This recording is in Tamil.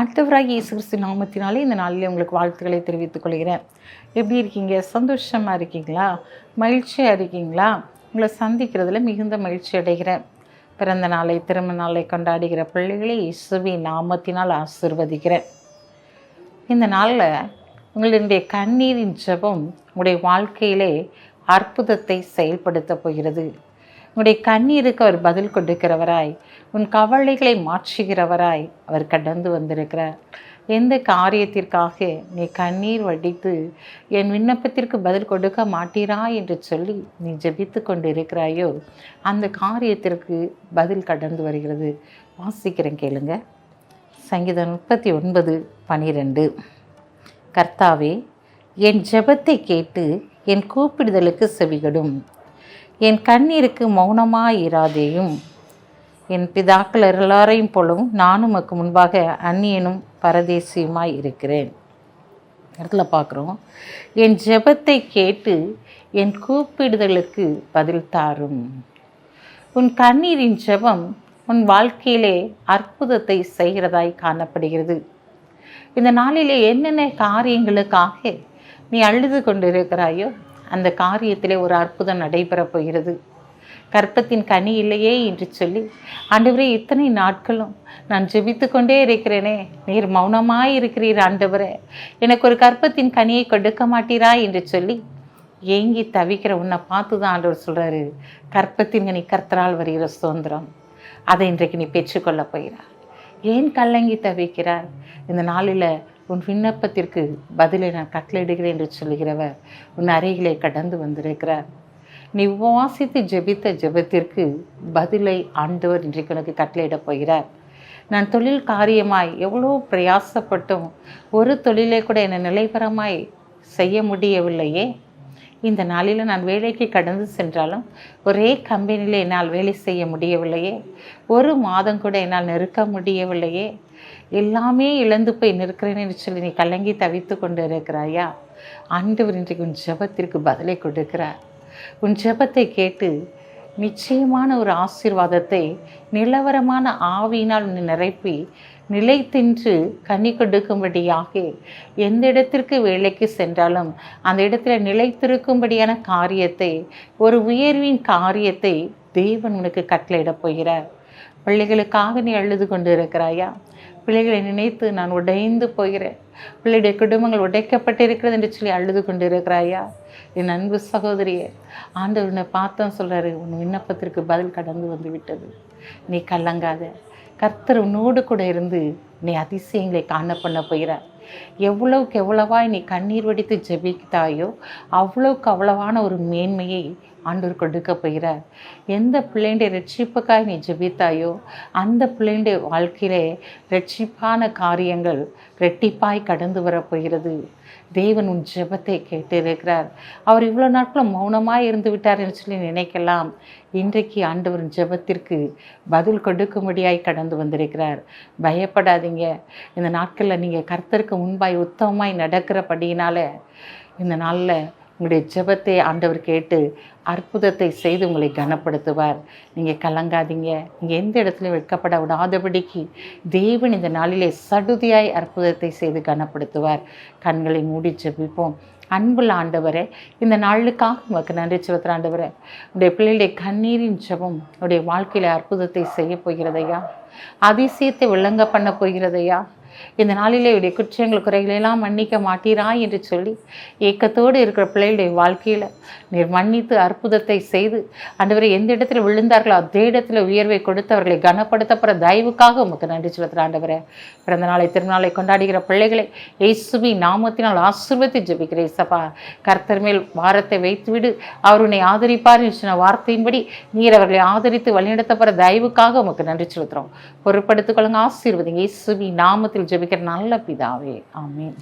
ஆண்டவராக இயேசு கிறிஸ்து நாமத்தினாலே இந்த நாளில் உங்களுக்கு வாழ்த்துக்களை தெரிவித்துக் கொள்கிறேன். எப்படி இருக்கீங்க? சந்தோஷமாக இருக்கீங்களா? மகிழ்ச்சியாக இருக்கீங்களா? உங்களை சந்திக்கிறதுல மிகுந்த மகிழ்ச்சி அடைகிறேன். பிறந்த நாளை திருமண நாளை கொண்டாடுகிற பிள்ளைகளை இயேசுவி நாமத்தினால் ஆசிர்வதிக்கிறேன். இந்த நாளில் உங்களுடைய கண்ணீரின் ஜெபம் உங்களுடைய வாழ்க்கையிலே அற்புதத்தை செயல்படுத்தப் போகிறது. உன்னுடைய கண்ணீருக்கு அவர் பதில் கொடுக்கிறவராய் உன் கவலைகளை மாற்றுகிறவராய் அவர் கடந்து வந்திருக்கிறார். எந்த காரியத்திற்காக நீ கண்ணீர் வடித்து என் விண்ணப்பத்திற்கு பதில் கொடுக்க மாட்டீரா என்று சொல்லி நீ ஜபித்து கொண்டு இருக்கிறாயோ அந்த காரியத்திற்கு பதில் கடந்து வருகிறது. வாசிக்கிறேன் கேளுங்க. சங்கீதம் முப்பத்தி ஒன்பது பனிரெண்டு. கர்த்தாவே என் ஜபத்தை கேட்டு என் கூப்பிடுதலுக்கு செவிகடும். என் கண்ணீருக்கு மௌனமாயிராதேயும் என் பிதாக்கள் எல்லாரையும் போலவும் நானும் உமக்கு முன்பாக அந்நியனும் பரதேசியுமாய் இருக்கிறேன். இடத்துல பார்க்குறோம். என் ஜெபத்தை கேட்டு என் கூப்பிடுதலுக்கு பதில் தாரும். உன் கண்ணீரின் ஜெபம் உன் வாழ்க்கையிலே அற்புதத்தை செய்கிறதாய் காணப்படுகிறது. இந்த நாளிலே என்னென்ன காரியங்களுக்காக நீ அழுது கொண்டிருக்கிறாயோ அந்த காரியத்திலே ஒரு அற்புதம் நடைபெறப் போகிறது. கற்பத்தின் கனி இல்லையே என்று சொல்லி ஆண்டவரே இத்தனை நாட்களும் நான் ஜெபித்து கொண்டே இருக்கிறேனே. நீர் மௌனமாய் இருக்கிறீர் ஆண்டவரே. எனக்கு ஒரு கற்பத்தின் கனியை கொடுக்க மாட்டீரா? என்று சொல்லி ஏங்கி தவிக்கிற உன்னை பார்த்து தான் ஆண்டவர் சொல்கிறாரு கற்பத்தின் கனி கர்த்தரால் வருகிற சுதந்திரம். அதை இன்றைக்கு நீ பெற்றுக்கொள்ள போகிறார் ஏன் கல்லங்கி தவிக்கிறார் இந்த நாளில் உன் விண்ணப்பத்திற்கு பதிலை நான் கட்டளையிடுகிறேன் என்று சொல்கிறவர் உன் அறைகளை கடந்து வந்திருக்கிறார். நீ வாசித்து ஜெபித்த ஜெபத்திற்கு பதிலை ஆண்டவர் இன்றைக்கு உனக்கு கட்டளையிடப் போகிறார். நான் தொழில் காரியமாய் எவ்வளோ பிரயாசப்பட்டும் ஒரு தொழிலை கூட என்னை நிலைபரமாய் செய்ய முடியவில்லையே. இந்த நாளில் நான் வேலைக்கு கடந்து சென்றாலும் ஒரே கம்பெனியில் என்னால் வேலை செய்ய முடியவில்லையே. ஒரு மாதம் கூட என்னால் நெருக்க முடியவில்லையே. எல்லாமே இழந்து போய் நிற்கிறேன்னு சொல்லி நீ கலங்கி தவித்து கொண்டு இருக்கிறாயா ஆண்டவர் இன்றைக்கு உன் ஜெபத்திற்கு பதிலை கொடுக்கிறார். உன் ஜெபத்தை கேட்டு நிச்சயமான ஒரு ஆசீர்வாதத்தை நிலவரமான ஆவியினால் உன்னை நிரப்பி நிலைத்தின்று கனி கொடுக்கும்படியாக எந்த இடத்திற்கு வேலைக்கு சென்றாலும் அந்த இடத்துல நிலைத்திருக்கும்படியான காரியத்தை ஒரு உயர்வின் காரியத்தை தேவன் உனக்கு கட்டளையிடப் போகிறார். பிள்ளைகளுக்காக நீ அழுது கொண்டு இருக்கிறாயா பிள்ளைகளை நினைத்து நான் உடைந்து போகிறேன். பிள்ளையுடைய குடும்பங்கள் உடைக்கப்பட்டிருக்கிறது என்று சொல்லி அழுது கொண்டு இருக்கிறாயா என் அன்பு சகோதரியே ஆண்டவர் உன்னை பார்த்தோம் சொல்கிறாரு உன் விண்ணப்பத்திற்கு பதில் கடந்து வந்து விட்டது நீ கலங்காத. கர்த்தர் உன்னோடு கூட இருந்து நீ அதிசயங்களை காண பண்ண போகிறார். எவ்வளவுக்கு எவ்வளவாய் நீ கண்ணீர் வடித்து ஜெபித்தாயோ அவ்வளவுக்கு அவ்வளவான ஒரு மேன்மையை ஆண்டவர் கொடுக்க போகிறார். எந்த பிள்ளைண்டைய ரட்சிப்புக்காய் நீ ஜெபித்தாயோ அந்த பிள்ளைண்டைய வாழ்க்கையிலே ரட்சிப்பான காரியங்கள் ரெட்டிப்பாய் கடந்து வரப்போகிறது தேவன் உன் ஜெபத்தை கேட்டிருக்கிறார். அவர் இவ்வளோ நாட்களும் மௌனமாக இருந்து விட்டார் என்று சொல்லி நினைக்கலாம். இன்றைக்கு ஆண்டவரின் ஜெபத்திற்கு பதில் கொடுக்கும்படியாய் கடந்து வந்திருக்கிறார். பயப்படாதீங்க. இந்த நாட்களில் நீங்கள் கர்த்தருக்கு உண்பாய் உத்தமமாய் நடக்கிறபடியினால இந்த நாளில் உங்களுடைய ஜெபத்தை ஆண்டவர் கேட்டு அற்புதத்தை செய்து உங்களை கனப்படுத்துவார். நீங்கள் கலங்காதீங்க. நீங்கள் எந்த இடத்துலையும் வெட்கப்பட விடாதபடிக்கு தேவன் இந்த நாளிலே சடுதியாய் அற்புதத்தை செய்து கனப்படுத்துவார். கண்களை மூடி ஜெபிப்போம். அன்புள்ள ஆண்டவரே இந்த நாளுக்காக உங்களுக்கு நன்றி சிவத்திர ஆண்டவரே உடைய பிள்ளைகளுடைய கண்ணீரின் ஜெபம் உடைய வாழ்க்கையில் அற்புதத்தை செய்ய போகிறதையா? அதிசயத்தை விளங்க பண்ண போகிறதையா? இந்த நாளிலே உடைய குற்றங்கள் குறைகளெல்லாம் மன்னிக்க மாட்டீரா என்று சொல்லி ஏக்கத்தோடு இருக்கிற பிள்ளைகளுடைய வாழ்க்கையில் நீர் மன்னித்து அற்புதத்தை செய்து ஆண்டவரை எந்த இடத்துல விழுந்தார்களோ அதே இடத்துல உயர்வை கொடுத்து அவர்களை கனப்படுத்தப்படுற தயவுக்காக உமக்கு நன்றி செலுத்துகிற ஆண்டவரே. பிறந்த நாளை திருநாளை கொண்டாடுகிற பிள்ளைகளை இயேசுவி நாமத்தினால் ஆசிர்வத்தை ஜபிக்கிறேன் சபா கர்த்தர் மேல் வாரத்தை வைத்துவிடு. அவர் உன்னை ஆதரிப்பார் என்று சொன்ன வார்த்தையின்படி நீர் அவர்களை ஆதரித்து வழிநடத்தப்படுற தயவுக்காக உமக்கு நன்றி செலுத்துகிறோம். பொருட்படுத்திக் கொள்ளுங்க. ஆசீர்வதிங்க. நாமத்தில் நாமத்தில் ஜெபிக்கிற நல்ல பிதாவே. ஆமீன்.